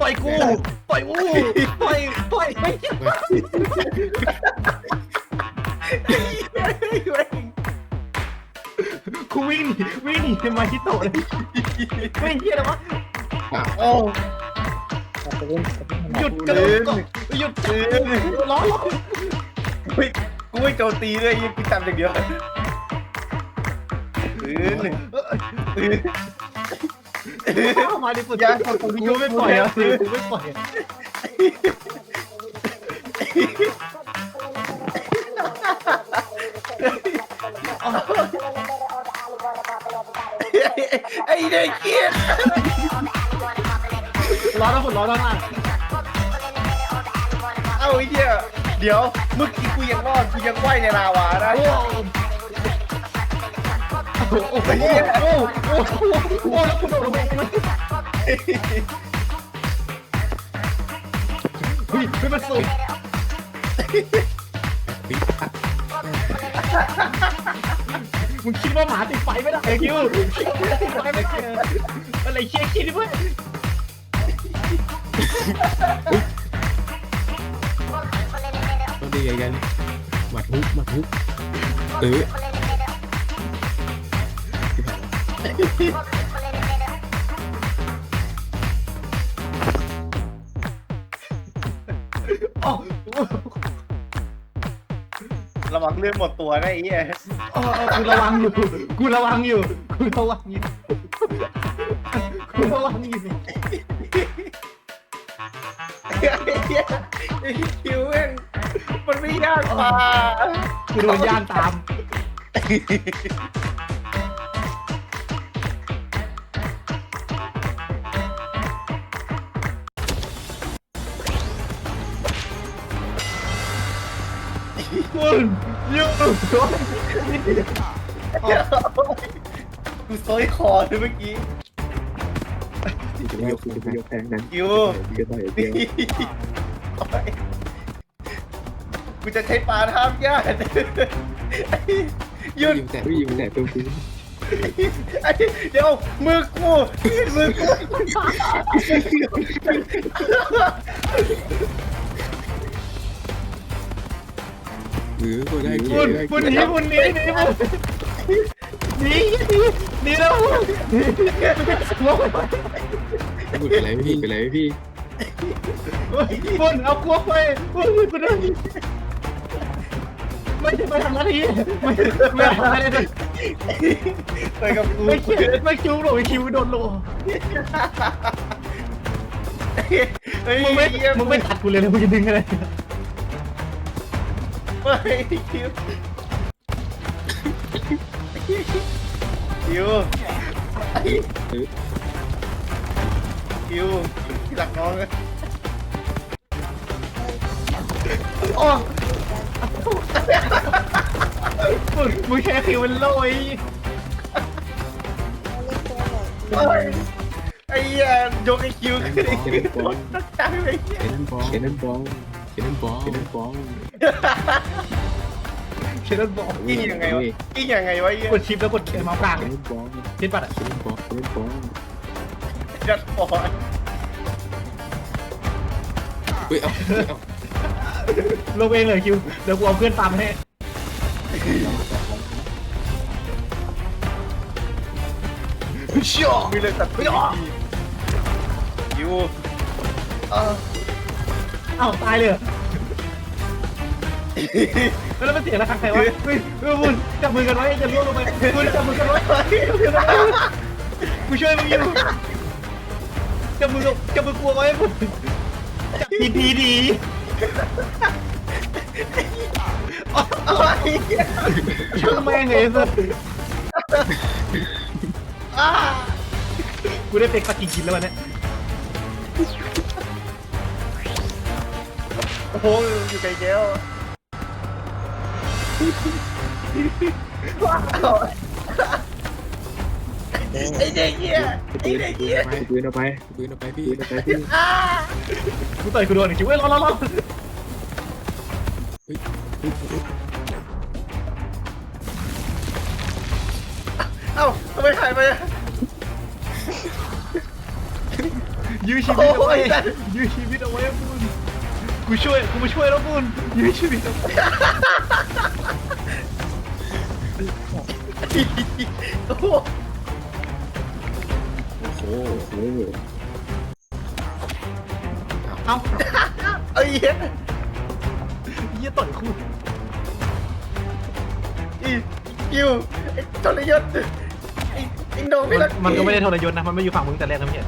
ปล่อยกูปล่อยกูปล่อยปล่อยไม่กูวิ่งหนีวิ่งหนีมาที่โต๊ะเลยไม่เฮียอะไรวะโอ้หยุดกระโดดก่อนหยุดจับล้อล้อกูไม่กูไม่โจมตีด้วยยี่กูจำอย่างเดียวปืนปืน มาดิปุ่นอย่ากูไม่ปล่อยอะกูไม่ปล่อยอะไอ้เด็กเกียร์ล้อแล้วปุ่นล้อแล้วนะเอ้าไอ้เหี้ยเดี๋ยวเมื่อกี้กูยังรอดกูยังว่ายในลาวาได้ โอ้โหโอ้โหโอ้โหโอ้โหโอ้โหแล้วกูโดดลงไปเฮ้ยไม่มาสุดมึงคิดว่าหมาติดไฟไม่ได้คิวคิดว่าติดไฟไม่ได้อะไรเชี่ยคิดด้วยต้องดีกันหมัดฮุกหมัดฮุกเออ ระวังเลือดหมดตัวนะไอ้เหี้ยกูระวังอยู่ กูระวังอยู่ กูระวังอยู่ กูระวังอยู่ไอ้เหี้ยไอ้คิวแม่งมันไม่ยากกว่า กูโดนย่างตาม คุณยูกูโซยคอเลยเมื่อกี้จะไปยกจะไปยกแทงนั้นคิวก็ได้เดียวกูจะใช้ปลาท่ามญาติหยุดยิงแต่ยิงแต่ตรงนี้ไอ้เดี๋ยวมือกูมือกู หรือก็ได้คุณคุณหนีคุณหนีหนีคุณหนีหนีหนีแล้วพูดอะไรพี่เป็นไรพี่คุณเอากลัวไปคุณคุณไม่ไม่ทำหน้าที่ไม่ไม่ทำอะไรเลยไปกับกูไม่คิวไม่คิวหรอกคิวโดนโลเฮ้ยมึงไม่มึงไม่ตัดกูเลยนะมึงจะดึงอะไร ไม่คิวคิวคิวหลักน้องเลยอ๋อมึงมึงแค่คิวเป็นโลยไอ้เหี้ยยกไอ้คิวขึ้นไอ้คิวตั้งใจไอ้เหี้ยเชนบอล เชนบอลเชนบอลเชนบอลเชนบอกกิ้งยังไงวะกิ้งยังไงวะไอ้เหี้ยกดชิปแล้วกดเมาส์กลางเชนบอลชิปปัดอะเชนบอลเชนบอลจัดปอยเฮ้ยเอาเอาลงเองเลยคิวเดี๋ยวกูเอาเพื่อนตามให้เชี่ยมีเลยตัดไม่ออกคิวเออเอ้าตายเลยเหรอแล้วมันเสียงระฆังใครวะเฮ้ยเออคุณจับมือกันไว้จะล่วงลงไปคุณจับมือกันไว้กูช่วยมึงอยู่จับมือจับมือกลัวไว้คุณจับดีดีดีอะไรเงี้ยช่างแม่งเลยสิอ้ากูได้เป็นปฏิกินแล้ววันนี้ โหอยู่ไกลแก้วไอ้เด็กเหี้ยไอ้เด็กเหี้ยปืนเอาไปปืนเอาไปพี่ปืนเอาไปพี่อ้ากูต่อยกูโดนอีกทีเว้ยรอรอรอเอ้าทำไมหายไปอะโยื้อชีวิตเอาไว้ยื้อชีวิตเอาไว้บุญ กูช่วยกูมาช่วยแล้วบุญยื้อชีวิตเอาไว้โอ้โหโอ้โหเอ้าไอ้เหี้ยเหี้ยต่อยคู่อีคิวไอ้ทรยศไอ้ไอ้โดนไม่มันรักมันก็ไม่ได้ทรยศนะ มันไม่อยู่ฝั่งมึงแต่แรกนะพี่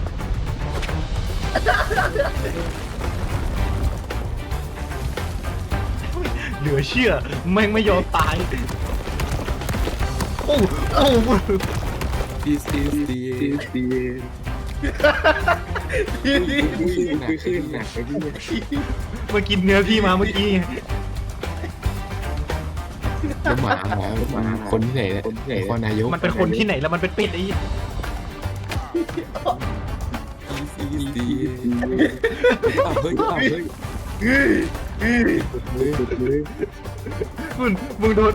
เหลือเชื่อแม่งไม่ยอมตาย โอ้โอ้ดีดีดีดีดีดีขึ้นหนักขึ้นหนักไปที่มากินเนื้อพี่มาเมื่อกี้ไงแล้วหมาหมาหมาคนที่ไหนเนี่ยไอ้คนนายกมันเป็นคนที่ไหนแล้วมันเป็นเป็ดไอ้ดีดีดีเฮ้ยเฮ้ยอื้ออื้อเฮ้ยเฮ้ย มึงมึงโดน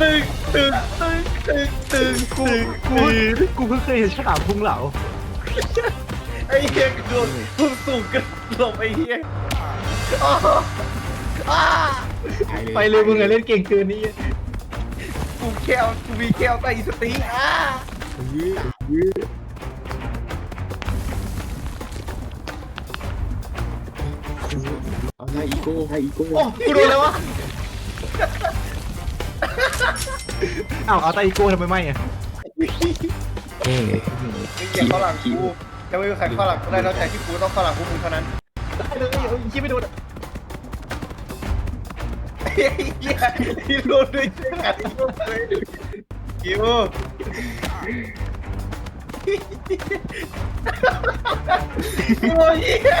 ตึงตึงตึงตึงตึงกูกูกูเพิ่งเคยเห็นฉลามพุงเหลาไอ้เหี้ยกระโดดพุ่งสูงกันหลบไอ้เหี้ยอ้าวอ้าไปเลยมึงอะเล่นเก่งเกินนี่กูแก้วกูมีแก้วใต้อีสติอ้า เอาหน้าอีโก้ให้อีโก้โอ้กูโดนแล้ววะอ้าวเอาตาอีโก้ทำไมไม่อะเอ้ยมึงอย่าเข้าหลังกูจะไม่มีใครเข้าหลังกูได้นอกจากที่กูต้องเข้าหลังพวกมึงเท่านั้นได้เลยเอาอีกที่ไม่โดนอะไอ้เหี้ยที่โดนด้วยช่วยกันที่โดนเลยคิวโอ้ยเหี้ย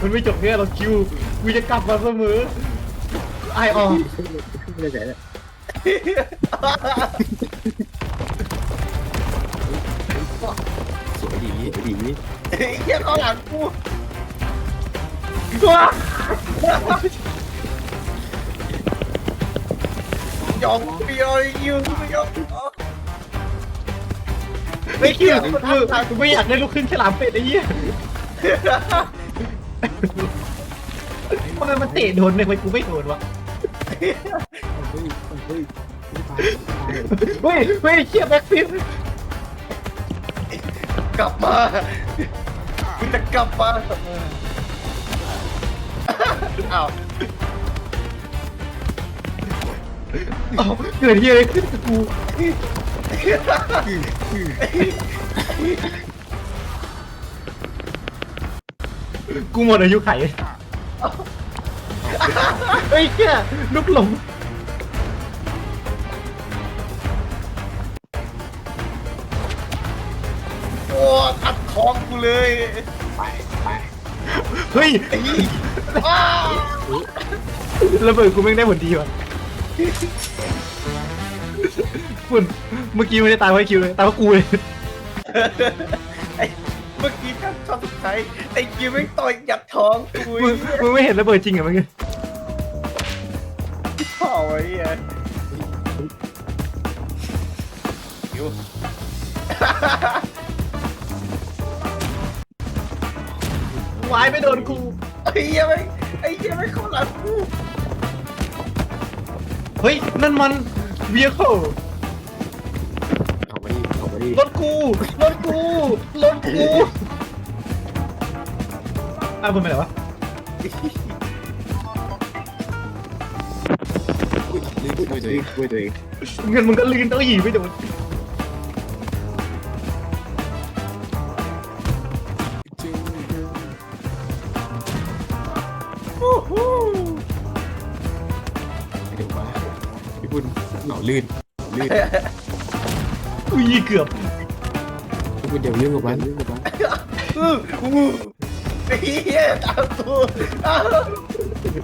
มันไม่จบแค่เราคิวกูจะกลับมาเสมอไอออไม่ใช่สวยดีสวยดีไอ้เหี้ยเข้าหลังกูว้ายอมไม่ยอมยิวไม่ยอม ไม่คิวกูไม่อยากได้ลูกครึ่งฉลามเป็ดไอ้เหี้ยทำไมมันเตะโดนเลยทำไมกูไม่โดนวะ เฮ้ยเฮ้ยเฮ้ยเฮ้ยเฮ้ยเชี่ยแบ็คฟิลกลับมากูจะกลับมาอ้าวอ้าวเกิดเฮียอะไรขึ้นกับกู กูหมดอายุไขเฮ้ยเชี่ยลูกหลงโอ้ตัดคองกูเลยเฮ้ยไอ้อ้าวระเบิดกูแม่งได้ผลดีว่ะ ฝุ่นเมื่อกี้ไม่ได้ตายเพราะไอ้คิวเลยตายเพราะกูเลยไอ้เมื่อกี้ครับช็อตสุดท้ายไอ้กิวไม่งต่อยหยัดท้องกูมึงมึงไม่เห็นระเบิดจริงเหรอเมื่อกี้เผาไอ้เหี้ยกิว วายไม่โดนกู ไอ้เหี้ยไม่งไอ้เหี้ยไม่งเข้าหลังกูเฮ้ย นั่นมันเวียเคิล รถกูรถกูรถกูอ้าวมึงไปไหนวะลื่นด้วยตัวเองด้วยตัวเองเงินมึงก็ลื่นต้องหยีไม่โดนจึงฮู้ฮู้เดี๋ยวมาพี่บุญเหนาลื่นลื่น อุ้ยเกือบพี่บุญเดี๋ยวเรื่องกับมันเรื่องกับมันอื้ออู้ไอ้เหี้ยตามกูอ้าว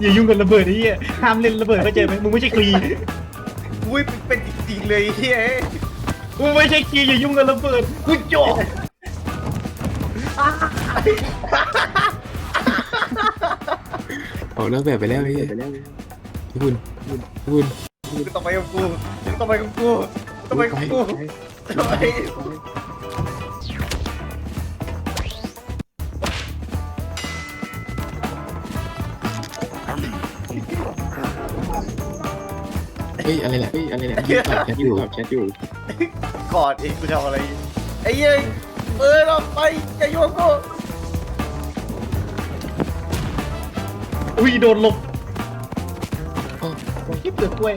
อย่ายุ่งกับระเบิดไอ้เหี้ยห้ามเล่นระเบิดเข้าใจไหมมึงไม่ใช่คลีอุ้ยเป็นจริงๆเลยไอ้เหี้ยมึงไม่ใช่คลีอย่ายุ่งกับระเบิดกูจบเอาเลิกแบบไปแล้วพี่พี่คุณพี่คุณมึงต้องไปกับกูมึงต้องไปกับกูต้องไปกับกูต้องไป เฮ้ยอะไรแหละเฮ้ยอะไรแหละยืนตอบแชทอยู่แชทอยู่กอดเองกูทำอะไร ไอ้เหี้ยเออเราไปอย่าโยงกูอุ้ยโดนลบอ๋อคิดเปลือกกล้วย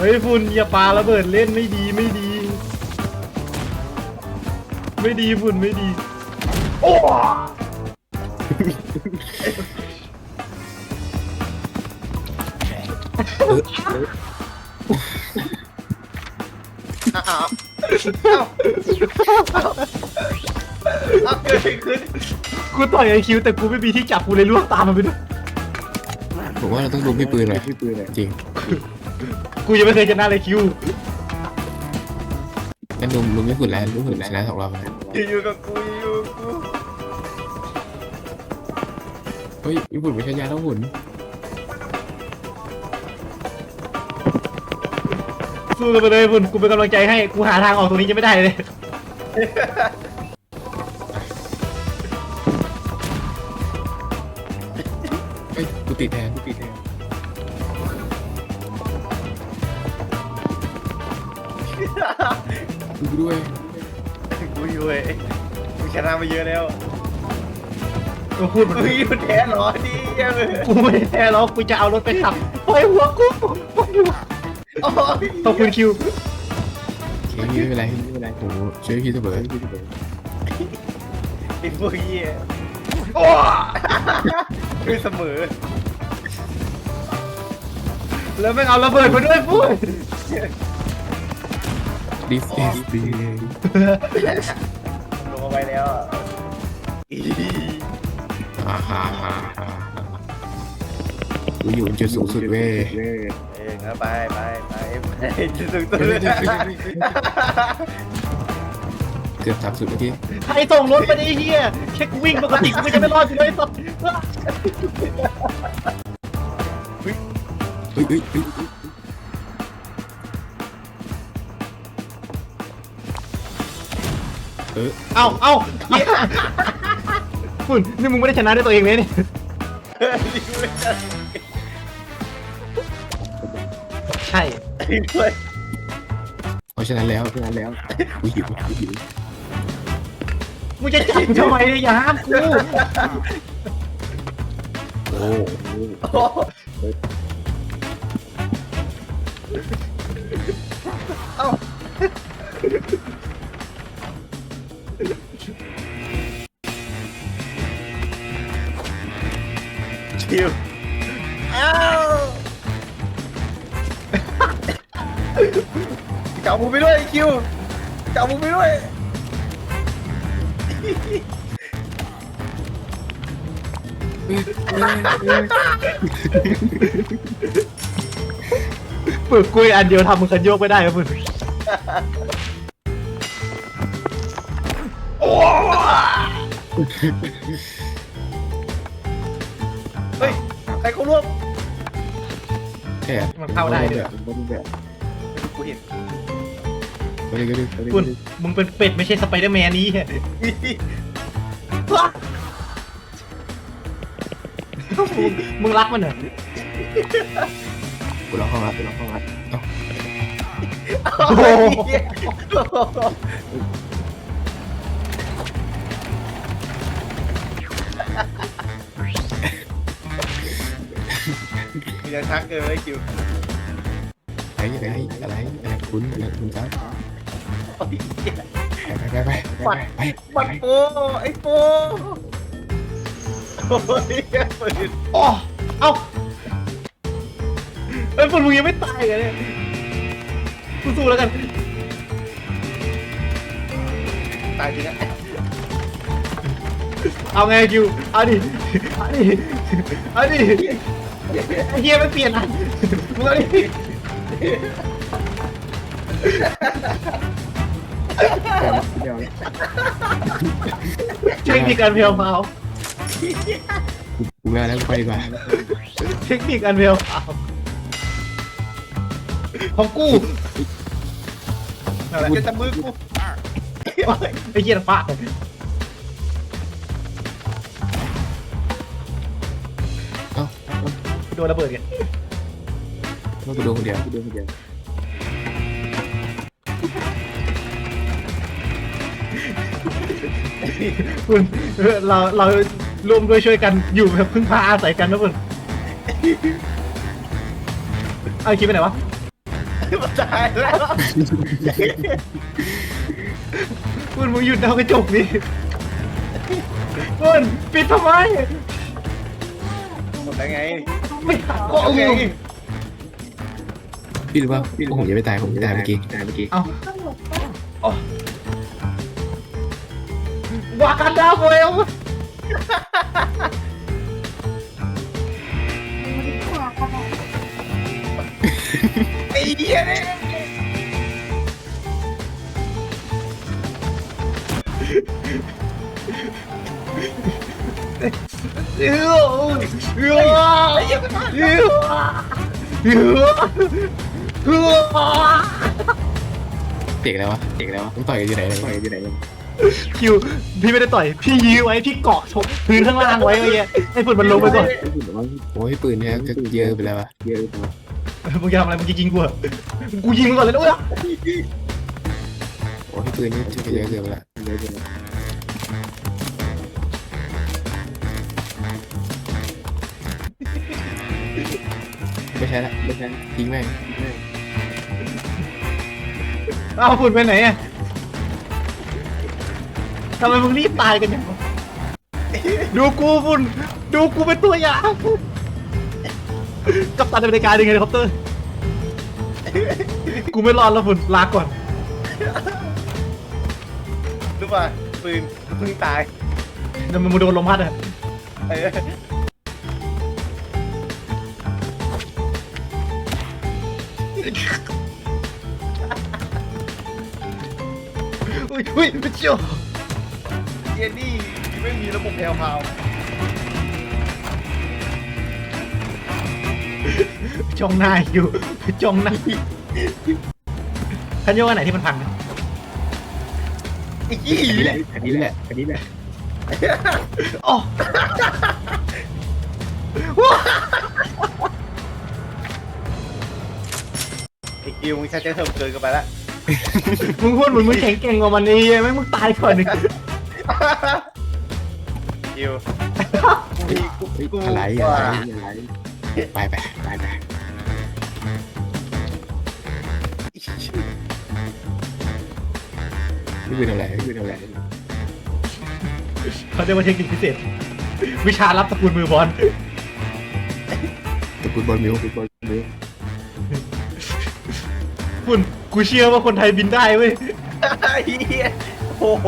เฮ้ยฝุ่นอย่าปาระเบิดเล่นไม่ดีไม่ดี ไม่ดีฝุ่นไม่ดี โอ้อ้าวอ้าวอ้าวเกิดอะไรขึ้นกูต่อยไอคิวแต่กูไม่มีที่จับกูเลยล่วงตามมันไปด้วยผมว่าเราต้องดูพี่ปืนเลยจริง กูยังไม่เคยชนะเลยคิวงั้นลุงลุงไม่ฝุ่นแล้วลุงฝุ่นชนะสองรอบแล้วอยู่กับกูอยู่กับกูเฮ้ยพี่ฝุ่นไม่ใช่ยาแล้วฝุ่นสู้กันไปเลยฝุ่นกูเป็นกำลังใจให้กูหาทางออกตรงนี้จะไม่ได้เลย กูชนะมาเยอะแล้วกูพูดเหมือนมึงอยู่แท้เหรอดีเยังเลยกูไม่ได้แท้หรอกกูจะเอารถไปขับไปหัวกูปล่อยหัวโอ้ยขอบคุณคิวโอเคไม่เป็นไรไม่เป็นไรโอ้โหช่วยพี่เสมอไอ้พวกเหี้ยโอ้คือเสมอ แล้วแม่งเอาระเบิดมาด้วยพูดดิส เอสดีลงมาไปแล้วอะอีฮ่าฮ่าฮ่าฮ่ากูอยู่จุดสูงสุดเว้ยเอองั้นไปไปไปไปจะถึงตัวเลยเกือบสามสุดเมื่อกี้ใครส่งรถมาดิไอ้เฮียแค่กูวิ่งปกติกูก็จะไม่รอดอยู่เลยสัส เฮ้ยเฮ้ยเฮ้ย ออเอาเอาเหี้ยฝุ่นนี่มึงไม่ได้ชนะด้วยตัวเองเลยเนี่ยนี่กูไม่ได้ใช่ด้วยเพราะฉะนั้นแล้วเพราะฉะนั้นแล้วกูหิวกูหิวมึงจะจับกูทำไมเนี่ยอย่าห้ามกูโอ้โอ้เอ้า ชิวเอ้าจับมือไปด้วยไอ้คิวจับมือไปด้วยเปิดกุยอันเดียวทำมึงคันโยกไม่ได้ครับฝุ่นเรเขาร่วมแค่มันเข้าได้ด้วยกูเห็นก็เลยก็เลยฝุ่นมึงเป็นเป็ดไม่ใช่สไปเดอร์แมนนี้มึงมึงรักมันเหรอกูร้องห้องละกูร้องห้องละเอ้าโอ้โห มีแต่ทักเกินเลยคิวอะไรอะไรอะไรอะไรคุณอะไรคุณครับโอ้ยไปไปไปไปไปบัตรโปไอ้โปโอ้ยปืนโอ้เอ้าเอ้ยฝุ่นมึงยังไม่ตายกันเนี่ยสู้ๆแล้วกัน ตายจริงอะเอาไงคิวเอาดิเอาดิเอาดิ ไอ้เฮียไม่เปลี่ยนอะมึงเอาดิเดี๋ยวเทคนิคการเพียวเมากูกูไม่อาแล้วกูไปดีกว่าเทคนิคอันเพียวของกูอะไรจะจับมือกูไอ้เหี้ยฟ้า โดนระเบิดไงว่ากูโดนคนเดียวกูโดนคนเดียวคุณเราเราร่วมด้วยช่วยกันอยู่แบบพึ่งพาอาศัยกันนะคุณเอาคิดไปไหนวะมันตายแล้ว คุณมึงหยุดเอากระจกนี่คุณปิดทำไม หมดแล้วไง ไม่ก็โอเอาเคอยู่พี่รู้ป่ะว่าผมจะไม่ตายผมจะตายเมื่อกี้ตายเมื่อกี้เอาเอาวากันดาโฟเอลไอ้เหี้ยเนี่ย เออเออเออเออเด็กแล้ววะเด็กแล้ววะต้องต่อยกันอยู่ไหนเลยต่อยกันอยู่ไหนเลยคิวพี่ไม่ได้ต่อย พี่ยื้อไว้พี่เกาะชกพื้นข้างล่างไว้ไอ้เงี้ยให้ฝุ่นมันลงไปก่อนโอ้ยปืนเนี่ยก็เยอะไปแล้ววะเยอะไปแล้วมึงจะทำอะไรมึงจะยิงกูเหรอกูยิงก่อนเลยนะเว้ยโอ้ยปืนเนี่ชักจะเยอะเกินไปละเยอะเกินละ ไม่ใช่ละไม่ใช่ละทิ้งแม่งอ้าวฝุ่นไปไหนอะทำไมมึงรีบตายกันอย่างวะดูกูฝุ่น ดูกูเป็นตัวอย่างกับตันอเมริกาดึงเฮลิคอปเตอร์ กูไม่รอดแล้วฝุ่นลาก่อน รู้ป่ะปืนเพิ่งตายเดี๋ยวมึงโดนลมพัดอะเออ อุ้ยอุ้ยเจียวเจนี่ไม่มีระบบแพลวพราวจ้องหน้าอยู่จ้องหน้าคันโยกอันไหนที่มันพังนะไอ้ยี่อันนี้แหละอันนี้แหละอันนี้แหละอ๋อ อ้กิวมึงใชักจะเถิมเกินกันไปละมึงพูดเหมึงมึงแข็งเก่งกว่ามันนี่ไม่มึงตายก่อนหนึ่งกิวกูมีกูเฮ้ยกูอะไรว่าอะไรไรไปไปไปไปไม่เป็นอะไรไม่เป็นอะไรเขาเรียกว่าเทคนิคพิเศษ วิชารับตระกูลมือบอลตะกุดบอลมิวตะกุดบอลมิว คุณกูเชื่อว่าคนไทยบินได้เว้ย ไอ้เหี้ยโอ้โห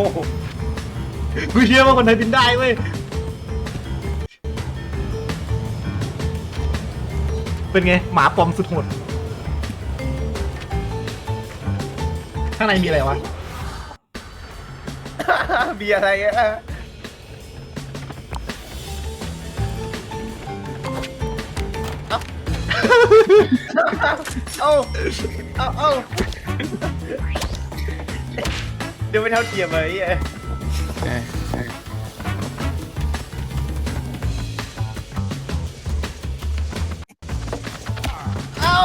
กูเชื่อว่าคนไทยบินได้เว้ย เป็นไง หมาปลอมสุดโหด ข้างในมีอะไรวะ มีอะไรอะ เอ้าเอ้าเอ้าเดี๋ยวไม่เท่าเทียมเลยไอ้เหี้ยใช่ใช่เอ้า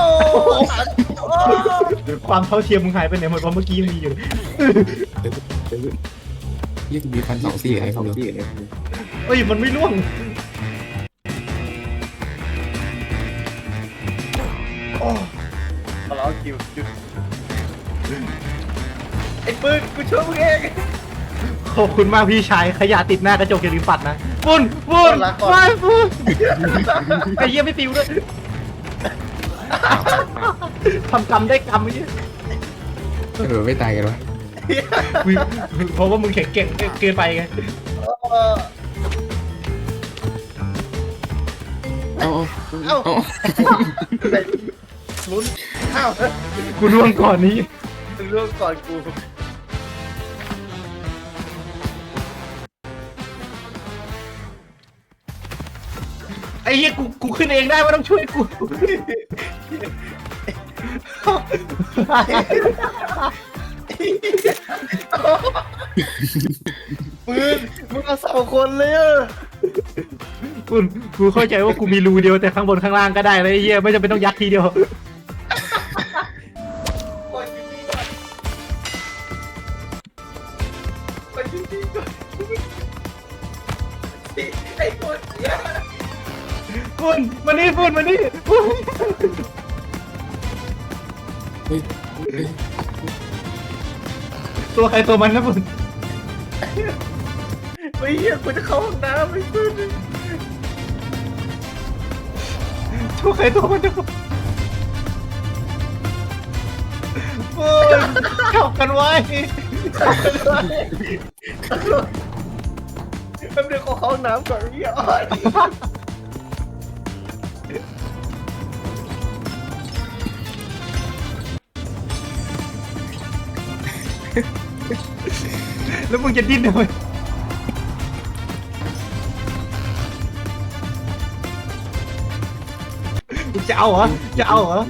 ความเท่าเทียมมึงหายไปไหนหมดเพราะเมื่อกี้ยังมีอยู่ยี่มีฟันสองซี่อะไรของซี่อะไรเอ้ยมันไม่ร่วง โอ้ขอร้องคิวหยุดไอ้ปืนกูช่วยมึงเองขอบคุณมากพี่ชายขยะติดหน้ากระจกอย่าลืมปัดนะฝุ่นฝุ่นลาก่อนไม่ฝุ่นไอ้เหี้ยไม่ปิวด้วยทำกรรมได้กรรมไอ้เหี้ยเออไม่ตายกันวะอุ๊ยเพราะว่ามึงแข็งเก่งเกินไปไงเออเอ้าเอ้าเอ้า ลุ้นเอ้ากูร่วงก่อนนี้ถึงเรื่องก่อนกูไอ้เหี้ยกูกูขึ้นเองได้ไม่ต้องช่วยกูปืนมึงเอาสองคนเลยอะคุณกูเข้าใจว่ากูมีรูเดียวแต่ข้างบนข้างล่างก็ได้เลยไอ้เหี้ยไม่จำเป็นต้องยัดทีเดียว มานี่คุณมานี่คุณเฮ้ยเฮ้ยตัวใครตัวมันนะคุณไอ้เหี้ยกูจะเข้าห้องน้ำไอ้ปืนตัวใครตัวมันนะคุณคุณเข้ากันไว้แป๊บเดียวขอเข้าห้องน้ำก่อนไอ้เหี้ย แล้วมึงจะดิ้นทำไมมึงจะเอาเหรอ จะเอาเหรอ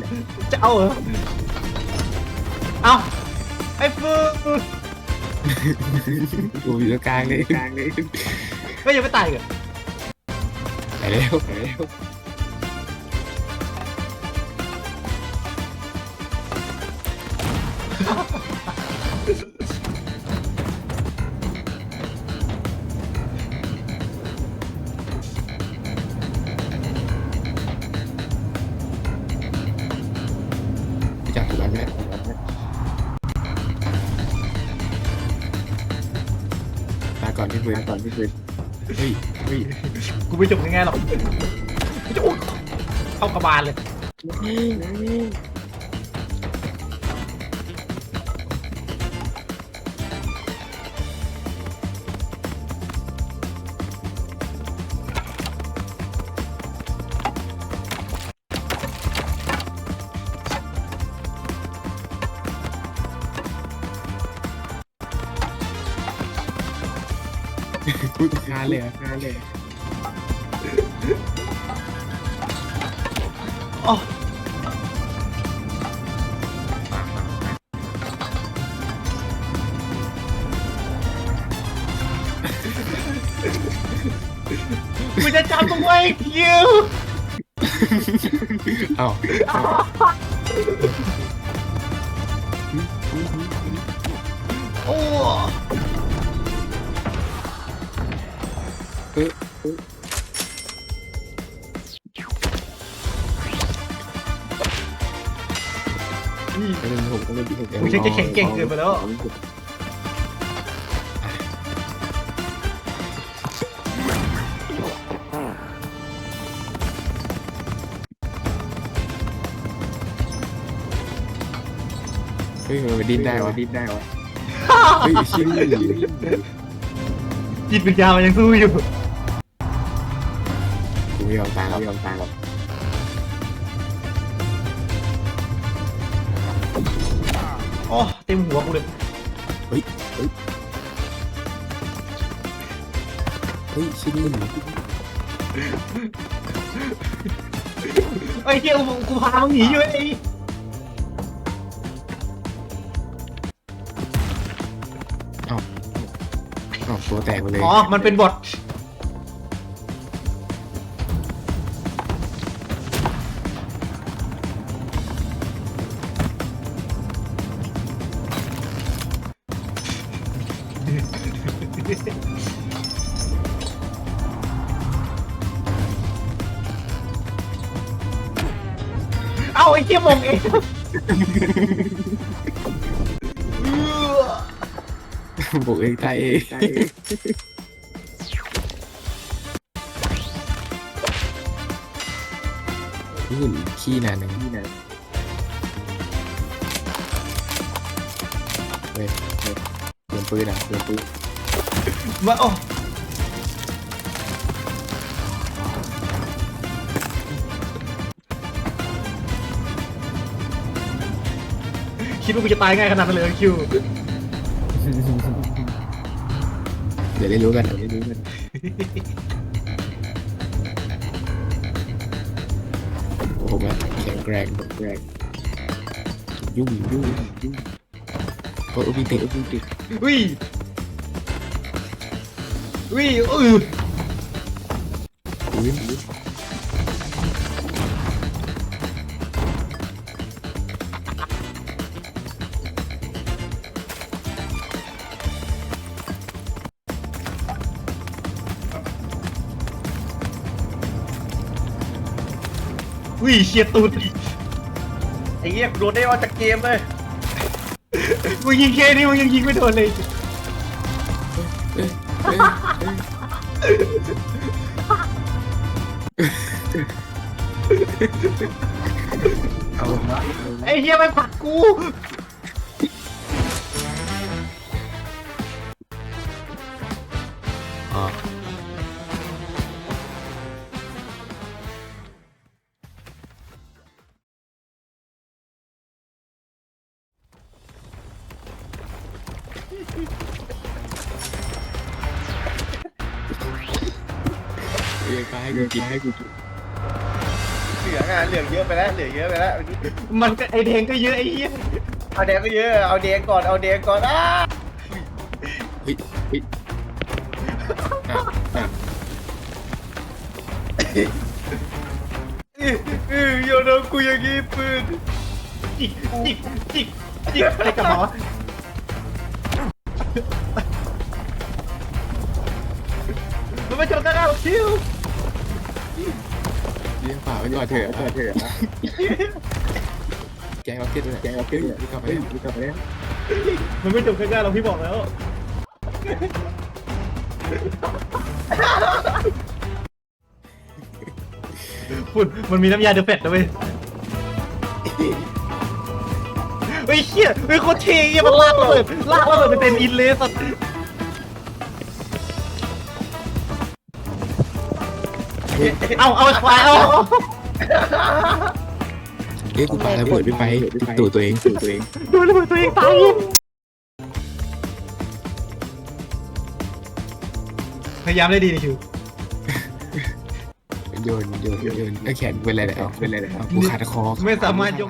จะเอาเหรอ เอาไอ้ฟืนกูอยู่ตรงกลางเลยกลางเลยก็ยังไม่ตายกันไปแล้วไปแล้ว ปืนก่อนที่ปืนเฮ้ยเฮ้ยกูไม่จบง่ายๆหรอกกูจะอุ๊ยเข้ากระบาลเลย อ๋อกูจะจำมึงไว้คิว เอ้าโอ้ ก็เล่นที่ผมกูชักจะแข็งเก่งเกินไปแล้ว เฮ้ยมันดิ้นได้วะดิ้นได้วะเฮ้ยชิ้นจิตวิญญาณมันยังสู้อยู่กูไม่ยอมตายหรอกยอมตายหรอก เต็มหัวกูเลยเฮ้ยชิ้นหนึ่งไอ้เหี้ยกูกูพามึงหนีอยู่ไอ้เอ้าตัวแตกไปเลยอ๋อมันเป็นบท เอาไอ้เหี้ยมงเองบอกเองตายเองหุ่นขี้นานหนึ่งขี้นานเฮ้ยเฮ้ยเปลี่ยนปืนอะเปลี่ยนปืนมาโอ้ คิดว่ากูจะตายง่ายขนาดนั้นเลยเหรอคิว เดี๋ยวได้รู้กันเดี๋ยวได้รู้กันผมอะแข็งแกร่งแกร่งยุ่งยุ่งยุ่งโอ้ยมีติดมีติดอุ้ยอุ้ยเออ อุ้ย อุ้ยเชียร์ตูดไอ้เหี้ยกูโดนได้ออกจากเกมเลยมึงยิงแค่นี้มึงยังยิงไม่โดนเลยเอ้ยเอ้ยเอ้ยเอาวะไอ้เฮียไม่ผลักกู เอ้ยไปให้กูกินให้กูกินเหลืองอะเหลืองเยอะไปแล้วเหลืองเยอะไปแล้วอันนี้มันก็ไอแดงก็เยอะไอ้เฮียเอาแดงก็เยอะเอาแดงก่อนเอาแดงก่อนอ้าเฮ้ยเฮ้ยอะอะอื้ออื้อโยนเอากูอย่างงี้ปืนจิกจิกจิกจิกอะไรกับหมอมันไม่ชนกันแล้วชิว เลี้ยงป่าไว้ก่อนเถอะก่อนเถอะแกงเราเก็ตเลยแกงเราเก็ตเลยกลับไปแล้วกลับไปแล้วมันไม่จบแค่ได้เราพี่บอกแล้วฝุ่นมันมีน้ำยาเดอะเฟตนะเว้ยเฮ้ยเฮียเฮ้ยโคตรเท่เฮียมันลากระเบิดลากระเบิดไปเต็มอินเลยสัตว์เอาเอาควายเอา เอ้ยกูปาระเบิดไปไปติดตัวตัวเองตัวตัวเองดูระเบิดตัวเองตายพยายามได้ดีนะชิวโยนโยนโยนไอ้แขนเป็นอะไรเนี่ยเอาเป็นอะไรเนี่ยเอากูขาดคอไม่สามารถยก